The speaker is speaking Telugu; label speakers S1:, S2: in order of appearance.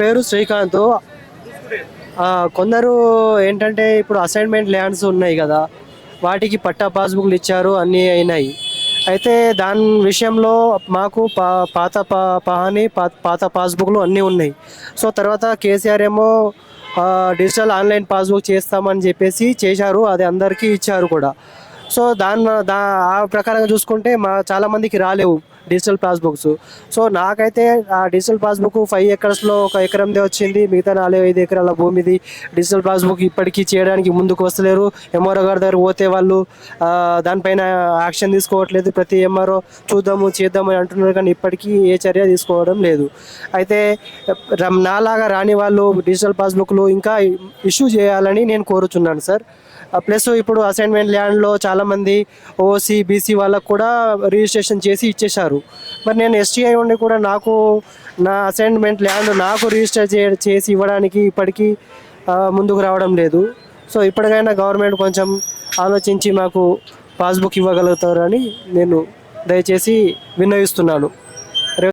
S1: పేరు శ్రీకాంత్. కొందరు ఏంటంటే ఇప్పుడు అసైన్మెంట్ ల్యాండ్స్ ఉన్నాయి కదా వాటికి పట్టా పాస్బుక్లు ఇచ్చారు అన్నీ అయినాయి. అయితే దాని విషయంలో మాకు పా పాత పా పహాని పాత పాస్బుక్లు అన్నీ ఉన్నాయి. సో తర్వాత కేసీఆర్ ఏమో డిజిటల్ ఆన్లైన్ పాస్బుక్ చేస్తామని చెప్పేసి చేశారు అది అందరికీ ఇచ్చారు కూడా. సో దాని దా ఆ ప్రకారంగా చూసుకుంటే మా చాలామందికి రాలేవు. Digital passbooks. సో నాకైతే ఆ డిజిటల్ పాస్బుక్ ఫైవ్ ఎకర్స్లో ఒక ఎకరందే వచ్చింది. మిగతా నాలుగు ఐదు ఎకరాల భూమిది డిజిటల్ పాస్బుక్ ఇప్పటికీ చేయడానికి ముందుకు వస్తలేరు. ఎంఆర్ఓ గారి దగ్గర పోతే వాళ్ళు దానిపైన యాక్షన్ తీసుకోవట్లేదు. ప్రతి ఎంఆర్ఓ చూద్దాము చేద్దాము అని అంటున్నారు కానీ ఇప్పటికీ ఏ చర్య తీసుకోవడం లేదు. అయితే రం- నాలాగా రాని వాళ్ళు డిజిటల్ పాస్బుక్లు ఇంకా ఇష్యూ చేయాలని నేను కోరుచున్నాను సార్. ప్లస్ ఇప్పుడు అసైన్మెంట్ ల్యాండ్లో చాలామంది ఓసీ బీసీ వాళ్ళకు కూడా రిజిస్ట్రేషన్ చేసి ఇచ్చేశారు. మరి నేను ఎస్టీఐ ఉండి కూడా నాకు నా అసైన్మెంట్ ల్యాండ్ నాకు రిజిస్టర్ చే చేసి ఇవ్వడానికి ఇప్పటికీ ముందుకు రావడం లేదు. సో ఇప్పటికైనా గవర్నమెంట్ కొంచెం ఆలోచించి మాకు పాస్బుక్ ఇవ్వగలుగుతారని నేను దయచేసి విన్నవిస్తున్నాను.